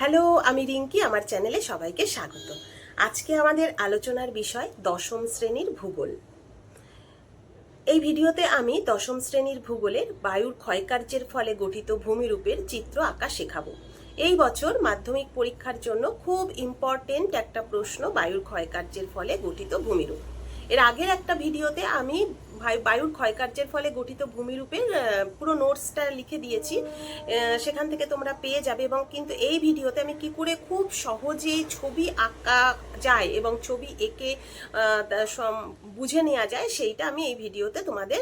Hello, আমি রিঙ্কি, আমার চ্যানেলে সবাইকে স্বাগত। আজকে আমাদের আলোচনার বিষয় দশম শ্রেণির ভূগোল। এই ভিডিওতে আমি দশম শ্রেণির ভূগোলের বায়ুর ক্ষয়কার্যের ফলে গঠিত ভূমিরূপের চিত্র আঁকা শেখাবো। এই বছর মাধ্যমিক পরীক্ষার জন্য খুব ইম্পর্টেন্ট একটা প্রশ্ন বায়ুর ক্ষয়কার্যের ফলে গঠিত ভূমিরূপ। এর আগের একটা ভিডিওতে আমি বায়ুর ক্ষয়কার্যের ফলে গঠিত ভূমিরূপের আহ, পুরো নোটসটা লিখে দিয়েছি। সেখান থেকে তোমরা পেয়ে যাবে এবং কিন্তু এই ভিডিওতে আমি কি করে খুব সহজে ছবি আঁকা যায় এবং ছবি এঁকে বুঝে নেওয়া যায় সেইটা আমি এই ভিডিওতে তোমাদের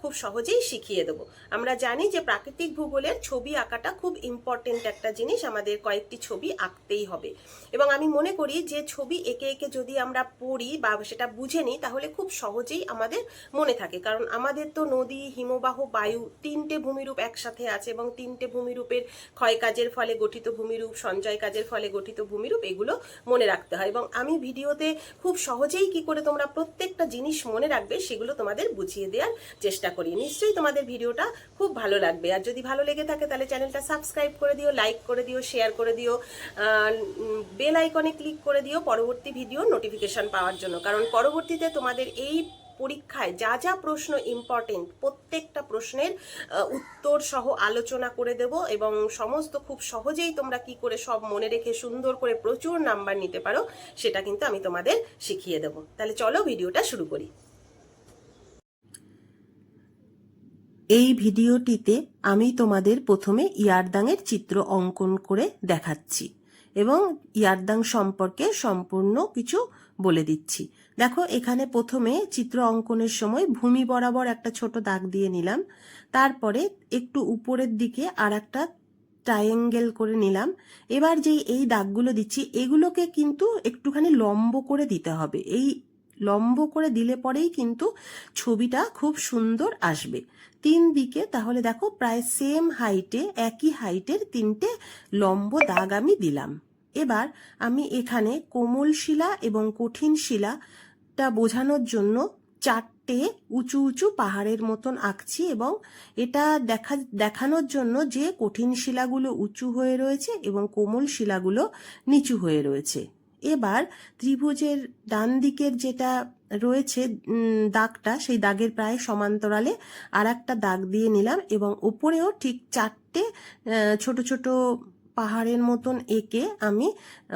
খুব সহজেই শিখিয়ে দেবো। আমরা জানি যে প্রাকৃতিক ভূগোলের ছবি আঁকাটা খুব ইম্পর্টেন্ট একটা জিনিস আমাদের কয়েকটি ছবি আঁকতেই হবে। এবং আমি মনে করি যে ছবি এঁকে এঁকে যদি আমরা পড়ি বা সেটা বুঝে নিই তাহলে খুব সহজেই আমাদের মনে থাকে, কারণ আমাদের তো নদী, হিমবাহ, বায়ু তিনটে ভূমিরূপ একসাথে আছে এবং তিনটে ভূমিরূপের ক্ষয় কাজের ফলে গঠিত ভূমিরূপ, সঞ্চয় কাজের ফলে গঠিত ভূমিরূপ এগুলো মনে রাখতে হয় এবং আমি ভিডিওতে খুব সহজেই কি করে তোমরা প্রত্যেকটা জিনিস মনে রাখবে সেগুলো তোমাদের বুঝিয়ে দেওয়ার চেষ্টা করি। নিশ্চয়ই তোমাদের ভিডিওটা খুব ভালো লাগবে। আর যদি ভালো লেগে থাকে তাহলে চ্যানেলটা সাবস্ক্রাইব করে দিও, লাইক করে দিও, শেয়ার করে দিও বেল আইকনে ক্লিক করে দিও পরবর্তী ভিডিও নোটিফিকেশন পাওয়ার জন্য। কারণ পরবর্তীতে তোমাদের এই পরীক্ষায় যা যা প্রশ্ন ইম্পর্টেন্ট প্রত্যেকটা প্রশ্নের উত্তর সহ আলোচনা করে দেব এবং সমস্ত খুব সহজেই তোমরা কি করে সব মনে রেখে সুন্দর করে প্রচুর নাম্বার নিতে পারো, সেটা কিন্তু আমি তোমাদের শিখিয়ে দেবো। তাহলে চলো ভিডিওটা শুরু করি। এই ভিডিওটিতে আমি তোমাদের প্রথমে ইয়ারদাংয়ের চিত্র অঙ্কন করে দেখাচ্ছি এবং ইয়ারদাং সম্পর্কে সম্পূর্ণ কিছু বলে দিচ্ছি। দেখো, এখানে প্রথমে চিত্র অঙ্কনের সময় ভূমি বরাবর একটা ছোট দাগ দিয়ে নিলাম। তারপরে একটু উপরের দিকে আর একটা ট্রায়াঙ্গেল করে নিলাম। এবার যেই এই দাগগুলো দিচ্ছি, এগুলোকে কিন্তু একটুখানি লম্ব করে দিতে হবে। এই লম্ব করে দিলে পরেই কিন্তু ছবিটা খুব সুন্দর আসবে। তিন দিকে, তাহলে দেখো, প্রায় সেম হাইটে একই হাইটের তিনটে লম্ব দাগ আমি দিলাম। এবার আমি এখানে কোমল শিলা এবং কঠিন শিলাটা বোঝানোর জন্য চারটে উঁচু উঁচু পাহাড়ের মতন আঁকছি এবং এটা দেখা, দেখানোর জন্য যে কঠিন শিলাগুলো উঁচু হয়ে রয়েছে এবং কোমল শিলাগুলো নিচু হয়ে রয়েছে। এবার ত্রিভুজের ডান দিকের যেটা রয়েছে দাগটা, সেই দাগের প্রায় সমান্তরালে আর একটা দাগ দিয়ে নিলাম এবং ওপরেও ঠিক চারটে ছোট ছোট পাহাড়ের মতন এঁকে আমি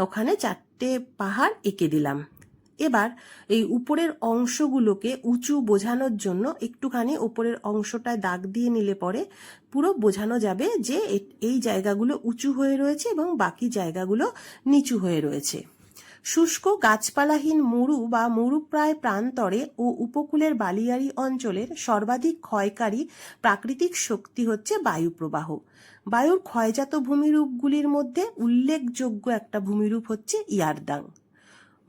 ওখানে চারটে পাহাড় এঁকে দিলাম। এবার এই উপরের অংশগুলোকে উঁচু বোঝানোর জন্য একটুখানি উপরের অংশটায় দাগ দিয়ে নিলে পরে পুরো বোঝানো যাবে যে এই জায়গাগুলো উঁচু হয়ে রয়েছে এবং বাকি জায়গাগুলো নিচু হয়ে রয়েছে। শুষ্ক গাছপালাহীন মরু বা মরুপ্রায় প্রান্তরে ও উপকূলের বালিয়াড়ি অঞ্চলের সর্বাধিক ক্ষয়কারী প্রাকৃতিক শক্তি হচ্ছে বায়ুপ্রবাহ। বায়ুর ক্ষয়জাত ভূমিরূপগুলির মধ্যে উল্লেখযোগ্য একটা ভূমিরূপ হচ্ছে ইয়ারদাং।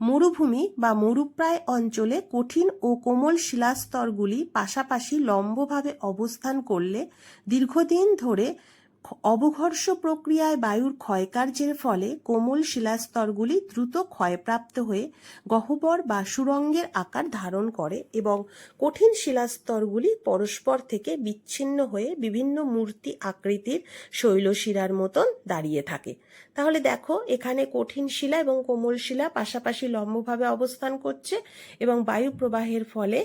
মরুভূমি বা মরুপ্রায় অঞ্চলে কঠিন ও কোমল শিলাস্তরগুলি পাশাপাশি লম্বভাবে অবস্থান করলে দীর্ঘদিন ধরে অবঘর্ষ প্রক্রিয়ায় বায়ুর ক্ষয়কার্যের ফলে কোমল শিলাস্তরগুলি দ্রুত ক্ষয়প্রাপ্ত হয়ে গহ্বর বা সুরঙ্গের আকার ধারণ করে এবং কঠিন শিলাস্তরগুলি পরস্পর থেকে বিচ্ছিন্ন হয়ে বিভিন্ন মূর্তি আকৃতির শৈলশিরার মতন দাঁড়িয়ে থাকে। তাহলে দেখো, এখানে কঠিন শিলা এবং কোমল শিলা পাশাপাশি লম্বভাবে অবস্থান করছে এবং বায়ু প্রবাহের ফলে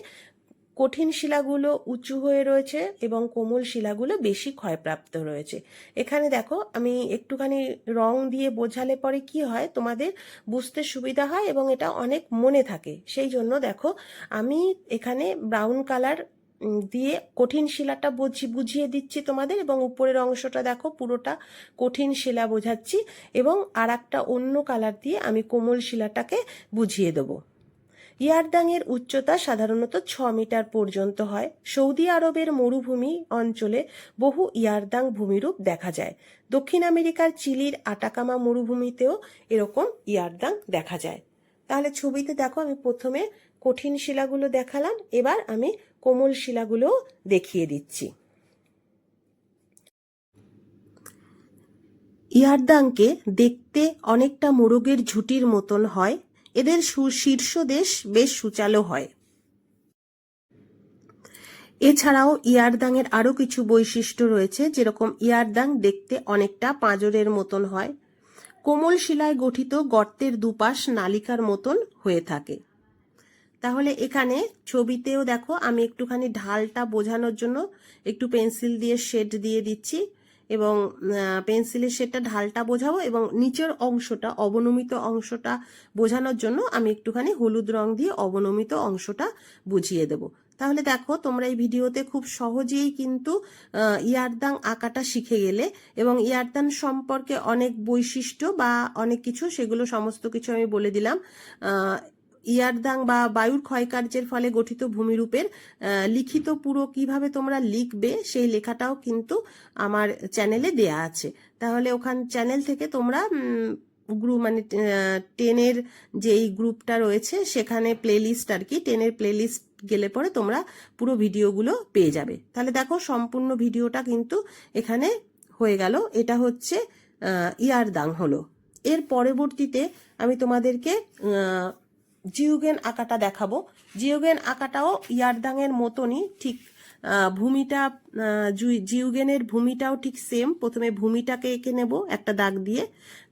কঠিন শিলাগুলো উঁচু হয়ে রয়েছে এবং কোমল শিলাগুলো বেশি ক্ষয়প্রাপ্ত রয়েছে। এখানে দেখো, আমি একটুখানি রং দিয়ে বোঝালে পরে কি হয়, তোমাদের বুঝতে সুবিধা হয় এবং এটা অনেক মনে থাকে। সেই জন্য দেখো, আমি এখানে ব্রাউন কালার দিয়ে কঠিন শিলাটা বুঝি, বুঝিয়ে দিচ্ছি তোমাদের এবং উপরের অংশটা দেখো, পুরোটা কঠিন শিলা বোঝাচ্ছি এবং আর অন্য কালার দিয়ে আমি কোমল শিলাটাকে বুঝিয়ে দেবো। ইয়ারদাংয়ের উচ্চতা সাধারণত ছ মিটার পর্যন্ত হয়। সৌদি আরবের মরুভূমি অঞ্চলে বহু ইয়ারদাং ভূমিরূপ দেখা যায়। দক্ষিণ আমেরিকার চিলির আটাকামা মরুভূমিতেও এরকম ইয়ারদাং দেখা যায়। তাহলে ছবিতে দেখো, আমি প্রথমে কঠিন শিলাগুলো দেখালাম, এবার আমি কোমল শিলাগুলো দেখিয়ে দিচ্ছি। ইয়ারদাংকে দেখতে অনেকটা মোরগের ঝুঁটির মতন হয় এদের সু- শীর্ষদেশ বেশ সুচালো হয়। এছাড়াও ইয়ারদাংয়ের আরও কিছু বৈশিষ্ট্য রয়েছে, যেরকম ইয়ারদাং দেখতে অনেকটা পাঁজরের মতন হয়। কোমল শিলায় গঠিত গর্তের দুপাশ নালিকার মতন হয়ে থাকে। তাহলে এখানে ছবিতেও দেখো, আমি একটুখানি ঢালটা বোঝানোর জন্য একটু পেন্সিল দিয়ে শেড দিয়ে দিচ্ছি। এবং পেন্সিলের শেডটা ঢালটা বোঝাবো এবং নিচের অংশটা, অবনমিত অংশটা বোঝানোর জন্য আমি একটুখানি হলুদ রং দিয়ে অবনমিত অংশটা বুঝিয়ে দেব। তাহলে দেখো তোমরা এই ভিডিওতে খুব সহজেই কিন্তু ইয়ারদাং আঁকাটা শিখে গেলে এবং ইয়ারদাং সম্পর্কে অনেক বৈশিষ্ট্য বা অনেক কিছু সেগুলো সমস্ত কিছু আমি বলে দিলাম। ইয়ারদাং বা বায়ুর ক্ষয়কার্যের ফলে গঠিত ভূমিরূপের লিখিত পুরো কীভাবে তোমরা লিখবে সেই লেখাটাও কিন্তু আমার চ্যানেলে দেয়া আছে। তাহলে ওখান চ্যানেল থেকে তোমরা গ্রুপ মানে টেনের যেই গ্রুপটা রয়েছে সেখানে প্লেলিস্ট আর কি, টেনের প্লেলিস্ট গেলে পরে তোমরা পুরো ভিডিওগুলো পেয়ে যাবে। তাহলে দেখো সম্পূর্ণ ভিডিওটা কিন্তু এখানে হয়ে গেল। এটা হচ্ছে ইয়ারদাং হলো। এর পরবর্তীতে আমি তোমাদেরকে আহ, জিওগেন আঁকাটা দেখাবো। জিওগেন আঁকাটাও ইয়ারদাংয়ের মতনই ঠিক ভূমিটা জিওগেনের ভূমিটাও ঠিক সেম প্রথমে ভূমিটাকে এঁকে নেব একটা দাগ দিয়ে।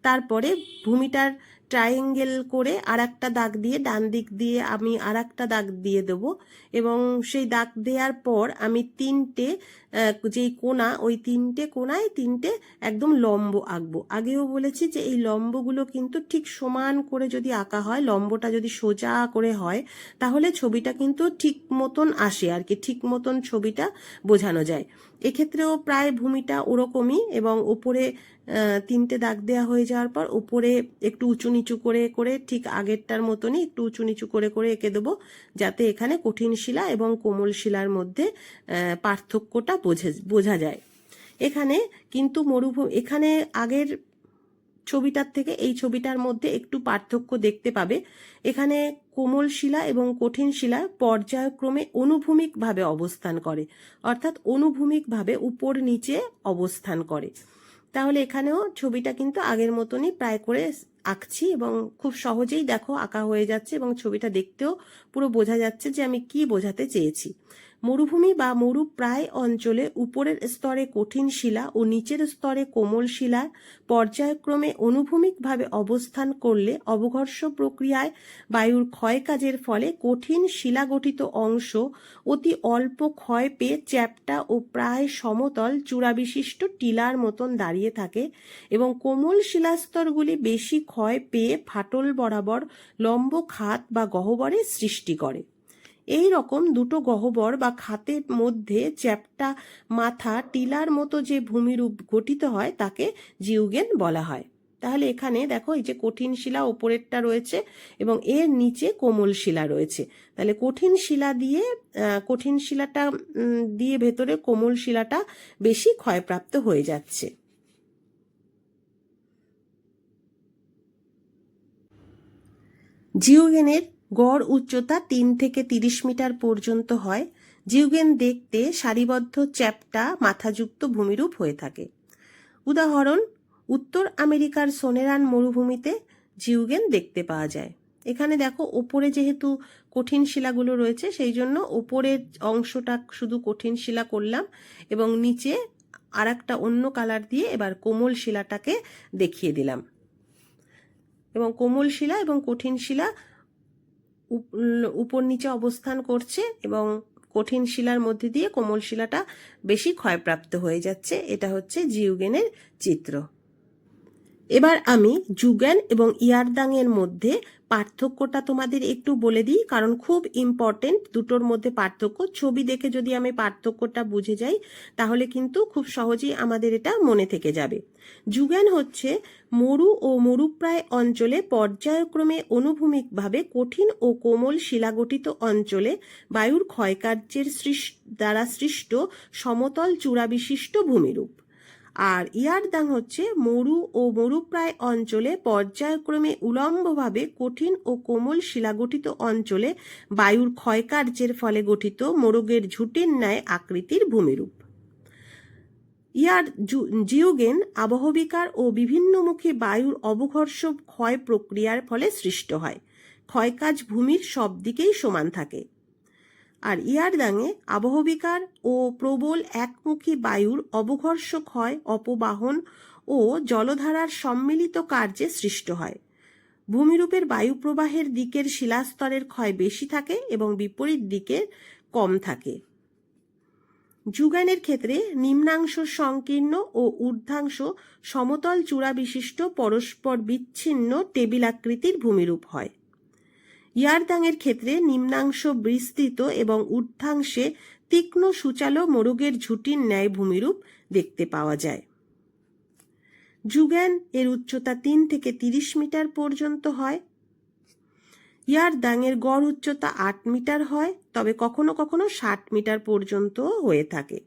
তারপরে ভূমিটার ট্রায়াঙ্গেল করে আর একটা দাগ দিয়ে ডান দিক দিয়ে আমি আর একটা দাগ দিয়ে দেব এবং সেই দাগ দেওয়ার পর আমি তিনটে যেই কোনা ওই তিনটে কোনায় তিনটে একদম লম্ব আঁকবো। আগেও বলেছি যে এই লম্বগুলো কিন্তু ঠিক সমান করে যদি আঁকা হয় লম্বটা যদি সোজা করে হয় তাহলে ছবিটা কিন্তু ঠিক মতন আসে আর কি ঠিক মতন ছবিটা বোঝানো যায়। এক্ষেত্রেও প্রায় ভূমিটা ওরকমই এবং আহ, তিনটে দাগ দেওয়া হয়ে যাওয়ার পর ওপরে একটু উঁচু নিচু করে করে ঠিক আগেরটার মতনই একটু উঁচু নিচু করে করে এঁকে দেবো, যাতে এখানে কঠিন শিলা এবং কোমল শিলার মধ্যে পার্থক্যটা বোঝে, বোঝা যায়। এখানে কিন্তু মরুভূমি এখানে আগের ছবিটার থেকে এই ছবিটার মধ্যে একটু পার্থক্য দেখতে পাবে। এখানে কোমল শিলা এবং কঠিন শিলা পর্যায়ক্রমে অনুভূমিকভাবে অবস্থান করে, অর্থাৎ অনুভূমিকভাবে উপর নিচে অবস্থান করে। তাহলে এখানেও ছবিটা কিন্তু আগের মতনই প্রায় করে আঁকছি এবং খুব সহজেই দেখো আঁকা হয়ে যাচ্ছে এবং ছবিটা দেখতেও পুরো বোঝা যাচ্ছে যে আমি কি বোঝাতে চেয়েছি। মরুভূমি বা মরুপ্রায় অঞ্চলে উপরের স্তরে কঠিন শিলা ও নিচের স্তরে কোমল শিলা পর্যায়ক্রমে অনুভূমিকভাবে অবস্থান করলে অবঘর্ষ প্রক্রিয়ায় বায়ুর ক্ষয় কাজের ফলে কঠিন শিলাগঠিত অংশ অতি অল্প ক্ষয় পেয়ে চ্যাপ্টা ও প্রায় সমতল চূড়াবিশিষ্ট টিলার মতন দাঁড়িয়ে থাকে এবং কোমল শিলাস্তরগুলি বেশি ক্ষয় পেয়ে ফাটল বরাবর লম্ব খাত বা গহ্বরের সৃষ্টি করে। এই রকম দুটো গহ্বর বা খাতের মধ্যে চ্যাপ্টা, মাথা, টিলার মতো যে ভূমিরূপ গঠিত হয়, তাকে জিউগেন বলা হয়। তাহলে এখানে দেখো এই যে কঠিন শিলা ওপরেরটা রয়েছে এবং এর নিচে কোমল শিলা রয়েছে। তাহলে কঠিন শিলা দিয়ে কঠিন শিলাটা দিয়ে ভেতরে কোমল শিলাটা বেশি ক্ষয়প্রাপ্ত হয়ে যাচ্ছে। জিওগেনের গড় উচ্চতা তিন থেকে তিরিশ মিটার পর্যন্ত হয়। জিউগেন দেখতে সারিবদ্ধ চ্যাপ্টা মাথাযুক্ত ভূমিরূপ হয়ে থাকে। উদাহরণ, উত্তর আমেরিকার সোনেরান মরুভূমিতে জিউগেন দেখতে পাওয়া যায়। এখানে দেখো, ওপরে যেহেতু কঠিন শিলাগুলো রয়েছে, সেই জন্য ওপরের অংশটা শুধু কঠিন শিলা করলাম এবং নিচে আর একটা অন্য কালার দিয়ে এবার কোমল শিলাটাকে দেখিয়ে দিলাম। এবং কোমল শিলা এবং কঠিন শিলা উপর নিচে অবস্থান করছে এবং কঠিন শিলার মধ্যে দিয়ে কোমল শিলাটা বেশি ক্ষয়প্রাপ্ত হয়ে যাচ্ছে। এটা হচ্ছে জিউগেনের চিত্র। এবার আমি জুগ্যান এবং ইয়ারদাং এর মধ্যে পার্থক্যটা তোমাদের একটু বলে দিই, কারণ খুব ইম্পর্টেন্ট দুটোর মধ্যে পার্থক্য। ছবি দেখে যদি আমি পার্থক্যটা বুঝে যাই, তাহলে কিন্তু খুব সহজেই আমাদের এটা মনে থেকে যাবে। যুগান হচ্ছে মরু ও মরুপ্রায় অঞ্চলে পর্যায়ক্রমে অনুভূমিকভাবে কঠিন ও কোমল শিলাগঠিত অঞ্চলে বায়ুর ক্ষয়কার্যের দ্বারা সৃষ্ট সমতল চূড়া বিশিষ্ট ভূমিরূপ। আর ইয়ারদাং হচ্ছে মরু ও মরুপ্রায় অঞ্চলে পর্যায়ক্রমে উলম্বভাবে কঠিন ও কোমল শিলাগঠিত অঞ্চলে বায়ুর ক্ষয়কার্যের ফলে গঠিত মোরগের ঝুঁটির ন্যায় আকৃতির ভূমিরূপ। ইয়ার জিওগেন আবহবিকার ও বিভিন্নমুখী বায়ুর অবঘর্ষ ক্ষয় প্রক্রিয়ার ফলে সৃষ্ট হয়। ক্ষয়কাজ ভূমির সব দিকেই সমান থাকে। আর ইয়ারদাঙে আবহবিকার ও প্রবল একমুখী বায়ুর অবঘর্ষ ক্ষয় অপবাহন ও জলধারার সম্মিলিত কার্যে সৃষ্ট হয়। ভূমিরূপের বায়ুপ্রবাহের দিকের শিলাস্তরের ক্ষয় বেশি থাকে এবং বিপরীত দিকে কম থাকে। যুগানের ক্ষেত্রে নিম্নাংশ সংকীর্ণ ও ঊর্ধ্বাংশ সমতল চূড়া বিশিষ্ট পরস্পর বিচ্ছিন্ন টেবিল আকৃতির ভূমিরূপ হয়। ইয়ারদাংয়ের ক্ষেত্রে নিম্নাংশ বিস্তৃত এবং ঊর্ধ্বাংশে তীক্ষ্ণ সূচালো মোরগের ঝুঁটির ন্যায় ভূমিরূপ দেখতে পাওয়া যায়। যুগান এর উচ্চতা তিন থেকে তিরিশ মিটার পর্যন্ত হয়। ইয়ারদাংয়ের গড় উচ্চতা আট মিটার হয়, তবে কখনো কখনো ষাট মিটার পর্যন্ত হয়ে থাকে।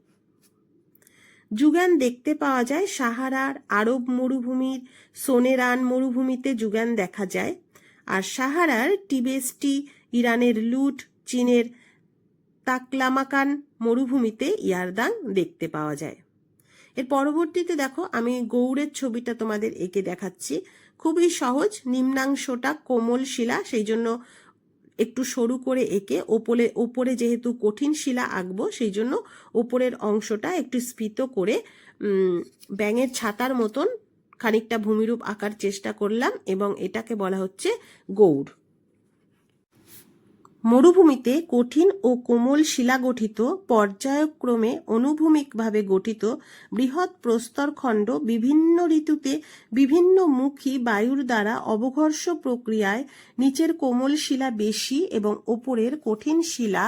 যুগান দেখতে পাওয়া যায় সাহারার আরব মরুভূমির, সোনেরান মরুভূমিতে যুগান দেখা যায়। আর সাহারার টিবেস্টি ইরানের লুট, চীনের তাকলামাকান মরুভূমিতে ইয়ারদাং দেখতে পাওয়া যায়। এর পরবর্তীতে দেখো, আমি গৌড়ের ছবিটা তোমাদের এঁকে দেখাচ্ছি। খুবই সহজ, নিম্নাংশটা কোমল শিলা, সেই জন্য একটু সরু করে এঁকে ওপরে ওপরে যেহেতু কঠিন শিলা আঁকবো, সেই জন্য ওপরের অংশটা একটু স্ফীত করে ব্যাঙের ছাতার মতন খানিকটা ভূমিরূপ আঁকার চেষ্টা করলাম এবং এটাকে বলা হচ্ছে গৌড়। মরুভূমিতে কঠিন ও কোমল শিলা গঠিত, পর্যায়ক্রমে অনুভূমিকভাবে গঠিত বৃহৎ প্রস্তরখণ্ড বিভিন্ন ঋতুতে বিভিন্ন মুখী বায়ুর দ্বারা অবঘর্ষ প্রক্রিয়ায় নিচের কোমল শিলা বেশি এবং ওপরের কঠিন শিলা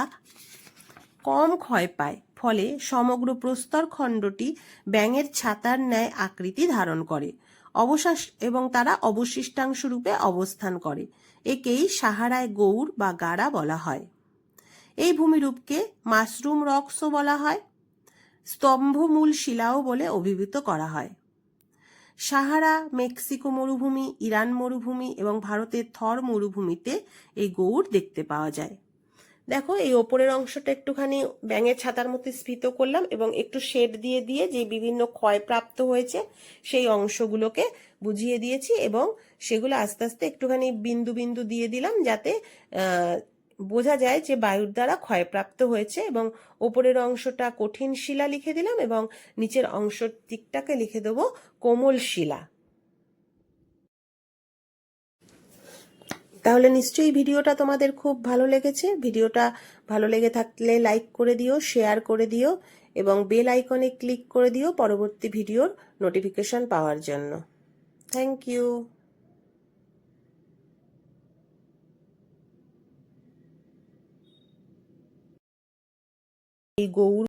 কম ক্ষয় পায়। ফলে সমগ্র প্রস্তরখণ্ডটি ব্যাঙের ছাতার ন্যায় আকৃতি ধারণ করে অবশেষ এবং তারা অবশিষ্টাংশ রূপে অবস্থান করে, একেই সাহারায় গৌড় বা গাড়া বলা হয়। এই ভূমিরূপকে মাশরুম রক্সও বলা হয়, স্তম্ভমূল শিলাও বলে অভিভূত করা হয়। সাহারা মেক্সিকো মরুভূমি, ইরান মরুভূমি এবং ভারতের থর মরুভূমিতে এই গৌড় দেখতে পাওয়া যায়। দেখো, এই ওপরের অংশটা একটুখানি ব্যাঙের ছাতার মতো স্ফীত করলাম এবং একটু শেড দিয়ে দিয়ে যে বিভিন্ন ক্ষয়প্রাপ্ত হয়েছে, সেই অংশগুলোকে বুঝিয়ে দিয়েছি এবং সেগুলো আস্তে আস্তে একটুখানি বিন্দু বিন্দু দিয়ে দিলাম যাতে বোঝা যায় যে বায়ুর দ্বারা ক্ষয়প্রাপ্ত হয়েছে এবং ওপরের অংশটা কঠিন শিলা লিখে দিলাম এবং নিচের অংশ দিকটাকে লিখে দেবো কোমল শিলা। তাহলে নিশ্চয়ই ভিডিওটা তোমাদের খুব ভালো লেগেছে। ভিডিওটা ভালো লেগে থাকলে লাইক করে দিও, শেয়ার করে দিও এবং বেল আইকনে ক্লিক করে দিও পরবর্তী ভিডিওর নোটিফিকেশন পাওয়ার জন্য। থ্যাংক ইউ এই গৌর